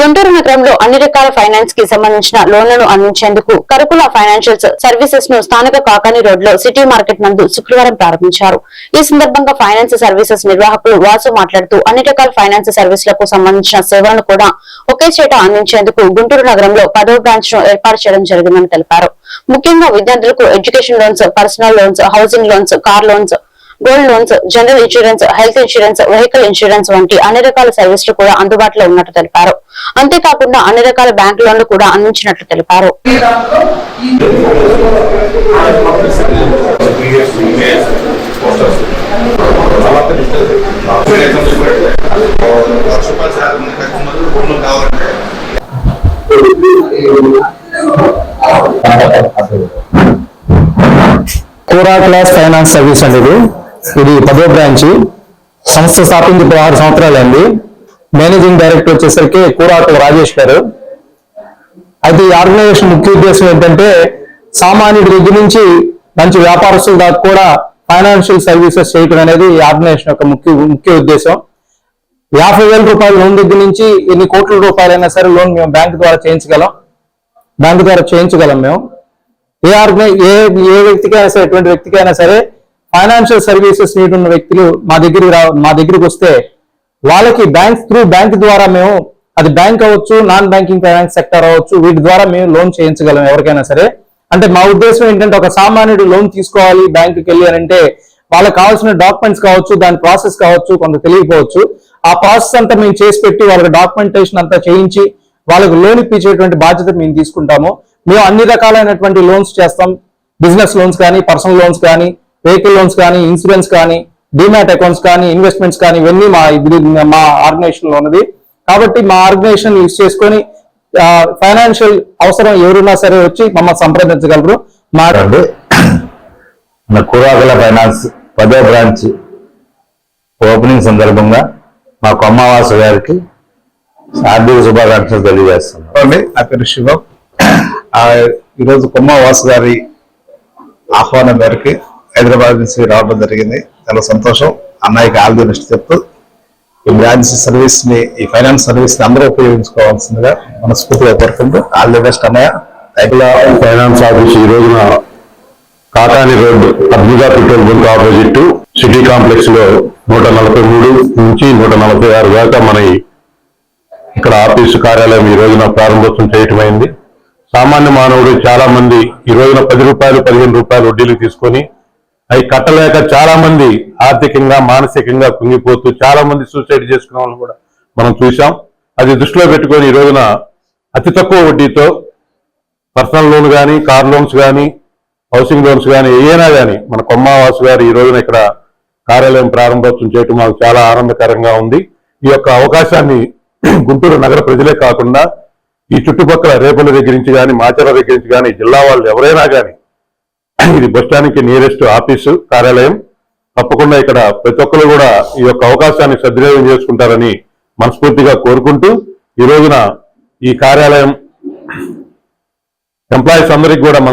గుంటూరు నగరంలో అన్ని రకాల ఫైనాన్స్కి సంబంధించిన లోన్లను అందించేందుకు కరుకుల ఫైనాన్షియల్ సర్వీసెస్ను స్థానిక కాకాని రోడ్లో సిటీ మార్కెట్ నందు శుక్రవారం ప్రారంభించారు. ఈ సందర్భంగా ఫైనాన్స్ సర్వీసెస్ నిర్వాహకులు వాసు మాట్లాడుతూ అన్ని రకాల ఫైనాన్స్ సర్వీసులకు సంబంధించిన సేవలను కూడా ఒకే చోట అందించేందుకు గుంటూరు నగరంలో పదో బ్రాంచ్ను ఏర్పాటు చేయడం జరిగిందని తెలిపారు. ముఖ్యంగా విద్యార్థులకు education loans personal loans housing loans car loans gold loans general insurance health insurance vehicle insurance వంటి అన్ని రకాల సర్వీసులు కూడా అందుబాటులో ఉన్నట్టు తెలిపారు. అంతేకాకుండా అన్ని రకాల బ్యాంక్ లోన్లు కూడా అందించినట్లు తెలిపారు. కోరా క్లాస్ ఫైనాన్స్ సర్వీస్ అనేది ఇది పదో బ్రాంచ్. సంస్థ స్థాపించి పదహారు ఆరు సంవత్సరాలు అండి మేనేజింగ్ డైరెక్టర్ వచ్చేసరికి కూరాకు రాజేష్ గారు. అయితే ఈ ఆర్గనైజేషన్ ముఖ్య ఉద్దేశం ఏంటంటే సామాన్యుడి దగ్గర నుంచి మంచి వ్యాపారస్తుల దాకా కూడా ఫైనాన్షియల్ సర్వీసెస్ చేయడం అనేది ఈ ఆర్గనైజేషన్ యొక్క ముఖ్య ముఖ్య ఉద్దేశం. యాభై వేల రూపాయల లోన్ దగ్గర నుంచి ఎన్ని కోట్ల రూపాయలైనా సరే లోన్ మేము బ్యాంక్ ద్వారా చేయించగలం. బ్యాంక్ ద్వారా చేయించగలం మేము. ఏ ఆర్గనై ఏ ఏ వ్యక్తికైనా సరే ఎటువంటి వ్యక్తికైనా సరే ఫైనాన్షియల్ సర్వీసెస్ నీడ్ ఉన్న వ్యక్తులు మా దగ్గరికి రా మా దగ్గరికి వస్తే వాళ్ళకి బ్యాంక్ త్రూ బ్యాంక్ ద్వారా మేము అది బ్యాంక్ అవ్వచ్చు నాన్ బ్యాంకింగ్ ఫైనాన్స్ సెక్టర్ అవ్వచ్చు వీటి ద్వారా మేము లోన్ చేయించగలం ఎవరికైనా సరే. అంటే మా ఉద్దేశం ఏంటంటే ఒక సామాన్యుడు లోన్ తీసుకోవాలి బ్యాంకుకి వెళ్ళి అని అంటే వాళ్ళకి కావాల్సిన డాక్యుమెంట్స్ కావచ్చు దాని ప్రాసెస్ కావచ్చు కొంత తెలియకపోవచ్చు. ఆ ప్రాసెస్ అంతా మేము చేసి పెట్టి వాళ్ళకి డాక్యుమెంటేషన్ అంతా చేయించి వాళ్ళకి లోన్ ఇప్పించేటువంటి బాధ్యత మేము తీసుకుంటాము. మేము అన్ని రకాలైనటువంటి లోన్స్ చేస్తాం. బిజినెస్ లోన్స్ కానీ పర్సనల్ లోన్స్ కానీ వెహికల్ లోన్స్ కానీ ఇన్సూరెన్స్ కానీ డిమాట్ అకౌంట్స్ కానీ ఇన్వెస్ట్మెంట్స్ కానీ ఇవన్నీ మా ఇది మా ఆర్గనైజేషన్లో ఉన్నది. కాబట్టి మా ఆర్గనైజేషన్ యూజ్ చేసుకొని ఫైనాన్షియల్ అవసరం ఎవరున్నా సరే వచ్చి మమ్మల్ని సంప్రదించగలరు. మా అండి మన కూరాకుల ఫైనాన్స్ పదో బ్రాంచ్ ఓపెనింగ్ సందర్భంగా మా కొమ్మవాసు గారికి ఆర్థిక శుభాకాంక్షలు తెలియజేస్తున్నాం. నా పేరు శివం. ఈరోజు కొమ్మవాసు గారి ఆహ్వానం మేరకు హైదరాబాద్ నుంచి రావడం జరిగింది. చాలా సంతోషం. అన్నయ్యకి ఆల్ ది బెస్ట్ చెప్తూ ఈ బ్రాంచ్ సర్వీస్ని ఈ ఫైనాన్స్ సర్వీస్ని అందరూ ఉపయోగించుకోవాల్సిందిగా మనస్ఫూర్తిగా కోరుకుంటూ ఆల్ ది బెస్ట్ అన్నయ్య. ఫైనాన్స్ ఆఫీస్ ఈ రోజున కాకాని రోడ్ అద్భుత పెట్రోల్ బంక్ ఆపోజిట్ సిటీ కాంప్లెక్స్లో నూట నలభై మూడు నుంచి నూట నలభై ఆరు దాకా మన ఇక్కడ ఆఫీసు కార్యాలయం ఈ రోజున ప్రారంభోత్సవం చేయటమైంది సామాన్య మానవుడు చాలా మంది ఈ రోజున పది రూపాయలు పదిహేను రూపాయలు వడ్డీలు తీసుకొని అవి కట్టలేక చాలా మంది ఆర్థికంగా మానసికంగా కుంగిపోతూ చాలా మంది సూసైడ్ చేసుకునే వాళ్ళని కూడా మనం చూసాం అది దృష్టిలో పెట్టుకొని ఈ రోజున అతి తక్కువ వడ్డీతో పర్సనల్ లోన్ కానీ కార్ లోన్స్ కానీ హౌసింగ్ లోన్స్ కానీ ఏనా కానీ మన కొమ్మావాసు గారు ఈ రోజున ఇక్కడ కార్యాలయం ప్రారంభోత్సవం చేయటం మాకు చాలా ఆనందకరంగా ఉంది. ఈ యొక్క అవకాశాన్ని గుంటూరు నగర ప్రజలే కాకుండా ఈ చుట్టుపక్కల రేపల దగ్గర నుంచి కానీ మాచర్ల దగ్గర నుంచి కానీ జిల్లా వాళ్ళు ఎవరైనా కానీ ఇది బస్ స్టాండ్కి నియరెస్ట్ ఆఫీసు కార్యాలయం. తప్పకుండా ఇక్కడ ప్రతి ఒక్కరు కూడా ఈ యొక్క అవకాశాన్ని సద్వినియోగం చేసుకుంటారని మనస్ఫూర్తిగా కోరుకుంటూ ఈ రోజున ఈ కార్యాలయం ఎంప్లాయీస్ అందరికి కూడా మన